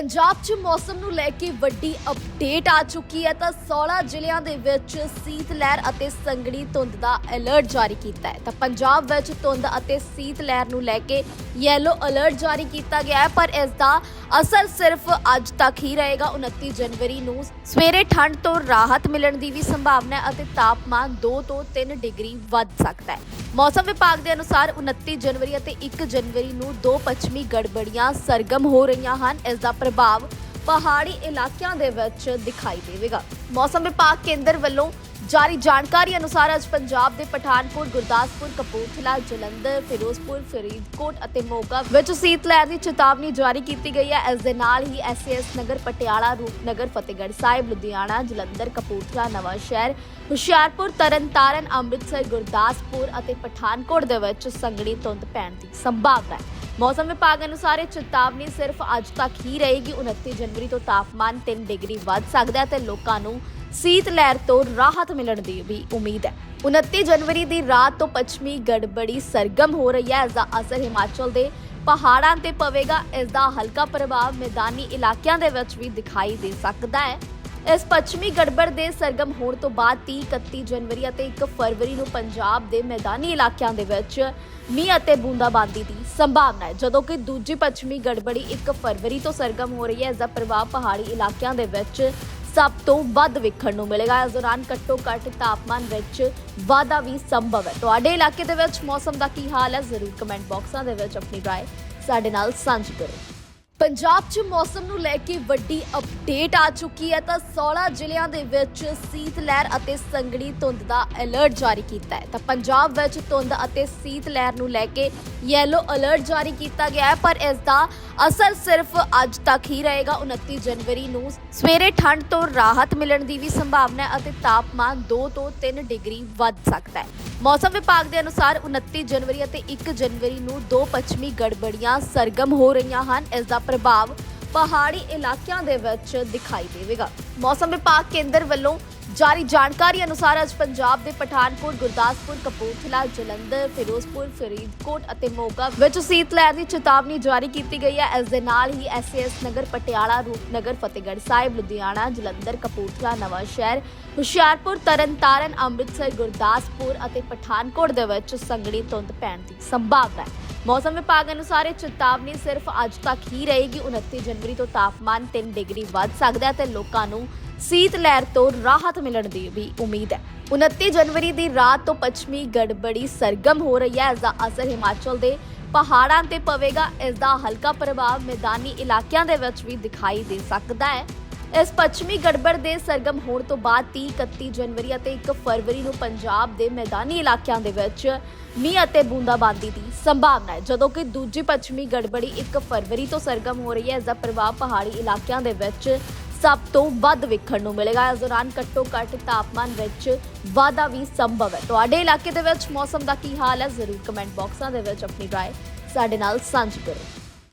ਪੰਜਾਬ 'ਚ ਮੌਸਮ ਨੂੰ ਲੈ ਕੇ ਵੱਡੀ ਅਪਡੇਟ ਆ ਚੁੱਕੀ ਹੈ ਤਾਂ 16 ਜ਼ਿਲ੍ਹਿਆਂ ਦੇ ਵਿੱਚ ਸੀਤ ਲਹਿਰ ਅਤੇ ਸੰਘਣੀ ਧੁੰਦ ਦਾ ਅਲਰਟ ਜਾਰੀ ਕੀਤਾ ਹੈ। ਤਾਂ ਪੰਜਾਬ ਵਿੱਚ ਧੁੰਦ ਅਤੇ ਸੀਤ ਲਹਿਰ ਨੂੰ ਲੈ ਕੇ ਯੈਲੋ ਅਲਰਟ ਜਾਰੀ ਕੀਤਾ ਗਿਆ ਹੈ, ਪਰ ਇਸ ਦਾ ਅਸਰ ਸਿਰਫ ਅੱਜ ਤੱਕ ਹੀ ਰਹੇਗਾ 29 ਜਨਵਰੀ ਨੂੰ। ਸਵੇਰੇ ਠੰਡ ਤੋਂ ਰਾਹਤ ਮਿਲਣ ਦੀ ਵੀ ਸੰਭਾਵਨਾ ਹੈ ਅਤੇ ਤਾਪਮਾਨ 2 ਤੋਂ 3 ਡਿਗਰੀ ਵੱਧ ਸਕਦਾ ਹੈ। ਮੌਸਮ ਵਿਭਾਗ ਦੇ ਅਨੁਸਾਰ 29 ਜਨਵਰੀ ਅਤੇ 1 ਜਨਵਰੀ ਨੂੰ ਦੋ ਪੱਛਮੀ ਗੜਬੜੀਆਂ ਸਰਗਮ ਹੋ ਰਹੀਆਂ ਹਨ। ਇਸ ਦਾ ਪ੍ਰਭਾਵ ਪਹਾੜੀ ਇਲਾਕਿਆਂ ਦੇ ਵਿੱਚ ਦਿਖਾਈ ਦੇਵੇਗਾ। ਮੌਸਮ ਵਿਭਾਗ ਕੇਂਦਰ ਵੱਲੋਂ ਜਾਰੀ ਜਾਣਕਾਰੀ ਅਨੁਸਾਰ ਅੱਜ ਪੰਜਾਬ ਦੇ ਪਠਾਨਕੋਟ, ਗੁਰਦਾਸਪੁਰ, ਕਪੂਰਥਲਾ, ਜਲੰਧਰ, ਫਿਰੋਜ਼ਪੁਰ, ਫਰੀਦਕੋਟ ਅਤੇ ਮੋਗਾ ਵਿੱਚ ਸੀਤ ਲਹਿਰ ਦੀ ਚੇਤਾਵਨੀ ਜਾਰੀ ਕੀਤੀ ਗਈ ਹੈ। ਇਸ ਦੇ ਨਾਲ ਹੀ ਐਸਐਸ ਨਗਰ ਪਟਿਆਲਾ ਰੂਪਨਗਰ ਫਤਿਹਗੜ੍ਹ ਸਾਹਿਬ, ਲੁਧਿਆਣਾ, ਜਲੰਧਰ, ਕਪੂਰਥਲਾ ਨਵਾਂ ਸ਼ਹਿਰ ਹੁਸ਼ਿਆਰਪੁਰ, ਤਰਨਤਾਰਨ, ਅੰਮ੍ਰਿਤਸਰ, ਗੁਰਦਾਸਪੁਰ ਅਤੇ ਪਠਾਨਕੋਟ ਦੇ ਵਿੱਚ ਸੰਘਣੀ ਧੁੰਦ ਪੈਣ ਦੀ ਸੰਭਾਵਨਾ ਹੈ। ਮੌਸਮ ਵਿਭਾਗ ਅਨੁਸਾਰ ਇਹ ਚੇਤਾਵਨੀ ਸਿਰਫ ਅੱਜ ਤੱਕ ਹੀ ਰਹੇਗੀ। 29 ਜਨਵਰੀ ਤੋਂ ਤਾਪਮਾਨ 3 ਡਿਗਰੀ ਵੱਧ ਸਕਦਾ ਹੈ ਤੇ ਲੋਕਾਂ ਨੂੰ ਸੀਤ ਲਹਿਰ ਤੋਂ ਰਾਹਤ ਮਿਲਣ ਦੀ ਵੀ ਉਮੀਦ ਹੈ। 29 ਜਨਵਰੀ ਦੀ ਰਾਤ ਤੋਂ ਪੱਛਮੀ ਗੜਬੜੀ ਸਰਗਮ ਹੋ ਰਹੀ ਹੈ। ਇਸ ਦਾ ਅਸਰ ਹਿਮਾਚਲ ਦੇ ਪਹਾੜਾਂ ਤੇ ਪਵੇਗਾ। ਇਸ ਦਾ ਹਲਕਾ ਪ੍ਰਭਾਵ ਮੈਦਾਨੀ ਇਲਾਕਿਆਂ ਦੇ ਵਿੱਚ ਵੀ ਦਿਖਾਈ ਦੇ ਸਕਦਾ ਹੈ। ਇਸ ਪੱਛਮੀ ਗੜਬੜ ਦੇ ਸਰਗਮ ਹੋਣ ਤੋਂ ਬਾਅਦ 30 31 ਜਨਵਰੀ ਅਤੇ 1 ਫਰਵਰੀ ਨੂੰ ਪੰਜਾਬ ਦੇ ਮੈਦਾਨੀ ਇਲਾਕਿਆਂ ਦੇ ਵਿੱਚ ਮੀਂਹ ਅਤੇ ਬੂੰਦਾਬਾਂਦੀ ਦੀ ਸੰਭਾਵਨਾ ਹੈ। ਜਦੋਂ ਕਿ ਦੂਜੀ ਪੱਛਮੀ ਗੜਬੜੀ 1 ਫਰਵਰੀ ਤੋਂ ਸਰਗਮ ਹੋ ਰਹੀ ਹੈ। ਇਸ ਦਾ ਪ੍ਰਭਾਵ ਪਹਾੜੀ ਇਲਾਕਿਆਂ ਦੇ ਵਿੱਚ ਸਭ ਤੋਂ ਵੱਧ ਵੇਖਣ ਨੂੰ ਮਿਲੇਗਾ ਇਸ ਦੌਰਾਨ ਘੱਟੋ ਘੱਟ ਤਾਪਮਾਨ ਵਿੱਚ ਵਾਧਾ ਵੀ ਸੰਭਵ ਹੈ ਤੁਹਾਡੇ ਇਲਾਕੇ ਦੇ ਵਿੱਚ ਮੌਸਮ ਦਾ ਕੀ ਹਾਲ ਹੈ ਜ਼ਰੂਰ ਕਮੈਂਟ ਬਾਕਸਾਂ ਦੇ ਵਿੱਚ ਆਪਣੀ رائے ਸਾਡੇ ਨਾਲ ਸਾਂਝੀ ਕਰੋ ਪੰਜਾਬ 'ਚ ਮੌਸਮ ਨੂੰ ਲੈ ਕੇ ਵੱਡੀ ਅਪਡੇਟ ਆ ਚੁੱਕੀ ਹੈ ਤਾਂ 16 ਜ਼ਿਲ੍ਹਿਆਂ ਦੇ ਵਿੱਚ ਸੀਤ ਲਹਿਰ ਅਤੇ ਸੰਘਣੀ ਧੁੰਦ ਦਾ ਅਲਰਟ ਜਾਰੀ ਕੀਤਾ ਹੈ ਤਾਂ ਪੰਜਾਬ ਵਿੱਚ ਧੁੰਦ ਅਤੇ ਸੀਤ ਲਹਿਰ ਨੂੰ ਲੈ ਕੇ ਯੈਲੋ ਅਲਰਟ ਜਾਰੀ ਕੀਤਾ ਗਿਆ ਹੈ ਪਰ ਇਸ ਦਾ ਅਸਰ ਸਿਰਫ ਅੱਜ ਤੱਕ ਹੀ ਰਹੇਗਾ 29 ਜਨਵਰੀ ਨੂੰ। ਸਵੇਰੇ ਠੰਡ ਤੋਂ ਰਾਹਤ ਮਿਲਣ ਦੀ ਵੀ ਸੰਭਾਵਨਾ ਹੈ ਅਤੇ ਤਾਪਮਾਨ 2 ਤੋਂ 3 ਡਿਗਰੀ ਵੱਧ ਸਕਦਾ ਹੈ। ਮੌਸਮ ਵਿਭਾਗ ਦੇ ਅਨੁਸਾਰ 29 ਜਨਵਰੀ ਅਤੇ 1 ਜਨਵਰੀ ਨੂੰ ਦੋ ਪੱਛਮੀ ਗੜਬੜੀਆਂ ਸਰਗਮ ਹੋ ਰਹੀਆਂ ਹਨ। ਇਸ ਦਾ ਪ੍ਰਭਾਵ ਪਹਾੜੀ ਇਲਾਕਿਆਂ ਦੇ ਵਿੱਚ ਦਿਖਾਈ ਦੇਵੇਗਾ। ਮੌਸਮ ਵਿਭਾਗ ਕੇਂਦਰ ਵੱਲੋਂ ਜਾਰੀ ਜਾਣਕਾਰੀ ਅਨੁਸਾਰ ਅੱਜ ਪੰਜਾਬ ਦੇ ਪਠਾਨਕੋਟ, ਗੁਰਦਾਸਪੁਰ, ਕਪੂਰਥਲਾ, ਜਲੰਧਰ, ਫਿਰੋਜ਼ਪੁਰ, ਫਰੀਦਕੋਟ ਅਤੇ ਮੋਗਾ ਵਿੱਚ ਸੀਤ ਲਹਿਰ ਦੀ ਚੇਤਾਵਨੀ ਜਾਰੀ ਕੀਤੀ ਗਈ ਹੈ। ਇਸ ਦੇ ਨਾਲ ਹੀ ਐਸਐਸ ਨਗਰ ਪਟਿਆਲਾ, ਰੂਪਨਗਰ, ਫਤਿਹਗੜ੍ਹ ਸਾਹਿਬ, ਲੁਧਿਆਣਾ, ਜਲੰਧਰ, ਕਪੂਰਥਲਾ ਨਵਾਂ ਸ਼ਹਿਰ ਹੁਸ਼ਿਆਰਪੁਰ, ਤਰਨਤਾਰਨ, ਅੰਮ੍ਰਿਤਸਰ, ਗੁਰਦਾਸਪੁਰ ਅਤੇ ਪਠਾਨਕੋਟ ਦੇ ਵਿੱਚ ਸੰਘਣੀ ਧੁੰਦ ਪੈਣ ਦੀ ਸੰਭਾਵਨਾ ਹੈ। ਮੌਸਮ ਵਿਭਾਗ ਅਨੁਸਾਰ ਇਹ ਚੇਤਾਵਨੀ ਸਿਰਫ ਅੱਜ ਤੱਕ ਹੀ ਰਹੇਗੀ। 29 ਜਨਵਰੀ ਤੋਂ ਤਾਪਮਾਨ 3 ਡਿਗਰੀ ਵੱਧ ਸਕਦਾ ਹੈ ਤੇ ਲੋਕਾਂ ਨੂੰ ਸੀਤ ਲਹਿਰ ਤੋਂ ਰਾਹਤ ਮਿਲਣ ਦੀ ਵੀ ਉਮੀਦ ਹੈ। 29 ਜਨਵਰੀ ਦੀ ਰਾਤ ਤੋਂ ਪੱਛਮੀ ਗੜਬੜੀ ਸਰਗਮ ਹੋ ਰਹੀ ਹੈ। ਇਸ ਦਾ ਅਸਰ ਹਿਮਾਚਲ ਦੇ ਪਹਾੜਾਂ ਤੇ ਪਵੇਗਾ। ਇਸ ਦਾ ਹਲਕਾ ਪ੍ਰਭਾਵ ਮੈਦਾਨੀ ਇਲਾਕਿਆਂ ਦੇ ਵਿੱਚ ਵੀ ਦਿਖਾਈ ਦੇ ਸਕਦਾ ਹੈ। ਇਸ ਪੱਛਮੀ ਗੜਬੜ ਦੇ ਸਰਗਮ ਹੋਣ ਤੋਂ ਬਾਅਦ 30 31 ਜਨਵਰੀ ਅਤੇ 1 ਫਰਵਰੀ ਨੂੰ ਪੰਜਾਬ ਦੇ ਮੈਦਾਨੀ ਇਲਾਕਿਆਂ ਦੇ ਵਿੱਚ ਮੀਂਹ ਅਤੇ ਬੂੰਦਾਬਾਂਦੀ ਦੀ ਸੰਭਾਵਨਾ ਹੈ ਜਦੋਂ ਕਿ ਦੂਜੀ ਪੱਛਮੀ ਗੜਬੜੀ 1 ਫਰਵਰੀ ਤੋਂ ਸਰਗਮ ਹੋ ਰਹੀ ਹੈ ਇਸ ਦਾ ਪ੍ਰਭਾਵ ਪਹਾੜੀ ਇਲਾਕਿਆਂ ਦੇ ਵਿੱਚ ਸਭ ਤੋਂ ਵੱਧ ਵੇਖਣ ਨੂੰ ਮਿਲੇਗਾ ਇਸ ਦੌਰਾਨ ਘੱਟੋ ਘੱਟ ਤਾਪਮਾਨ ਵਿੱਚ ਵਾਧਾ ਵੀ ਸੰਭਵ ਹੈ ਤੁਹਾਡੇ ਇਲਾਕੇ ਦੇ ਵਿੱਚ ਮੌਸਮ ਦਾ ਕੀ ਹਾਲ ਹੈ ਜ਼ਰੂਰ ਕਮੈਂਟ ਬਾਕਸਾਂ ਦੇ ਵਿੱਚ ਆਪਣੀ رائے ਸਾਡੇ ਨਾਲ ਸਾਂਝੀ ਕਰੋ